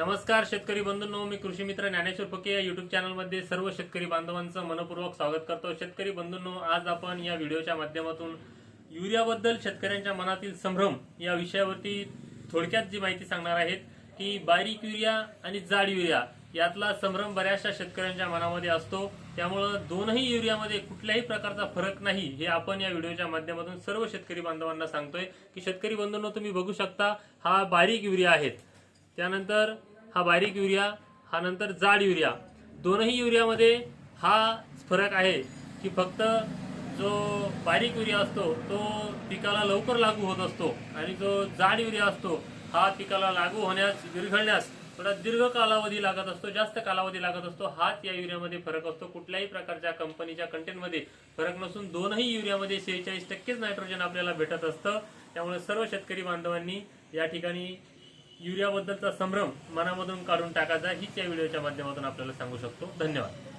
नमस्कार शेतकरी बंधूंनो. मी कृषी मित्र ज्ञानेश्वर फके या युट्यूब चॅनलमध्ये सर्व शेतकरी बांधवांचं मनपूर्वक स्वागत करतो. शेतकरी बंधूंनो आज आपण या व्हिडिओच्या माध्यमातून युरियाबद्दल शेतकऱ्यांच्या मनातील संभ्रम या विषयावरती थोडक्यात जी माहिती सांगणार आहेत की बारीक युरिया आणि जाड युरिया यातला संभ्रम बऱ्याचशा शेतकऱ्यांच्या मनामध्ये असतो. त्यामुळं दोनही युरियामध्ये कुठल्याही प्रकारचा फरक नाही हे आपण या व्हिडिओच्या माध्यमातून सर्व शेतकरी बांधवांना सांगतोय की शेतकरी बंधूंनो तुम्ही बघू शकता हा बारीक युरिया आहेत त्यानंतर हा बारीक युरिया हा नंतर जाड युरिया. दोनही युरियामध्ये हा फरक आहे की फक्त जो बारीक युरिया असतो तो पिकाला लवकर लागू होत असतो आणि जो जाड युरिया असतो हा पिकाला लागू होण्यास विरघळण्यास थोडा दीर्घ कालावधी लागत असतो जास्त कालावधी लागत असतो हाच या युरियामध्ये फरक असतो. कुठल्याही प्रकारच्या कंपनीच्या कंटेंटमध्ये फरक नसून दोनही युरियामध्ये शेहेचाळीस टक्केच नायट्रोजन आपल्याला भेटत असतं. त्यामुळे सर्व शेतकरी बांधवांनी या ठिकाणी युरियाबद्दलचा संभ्रम मनामधून काढून टाकायचा हीच या व्हिडिओच्या माध्यमातून आपल्याला सांगू शकतो. धन्यवाद.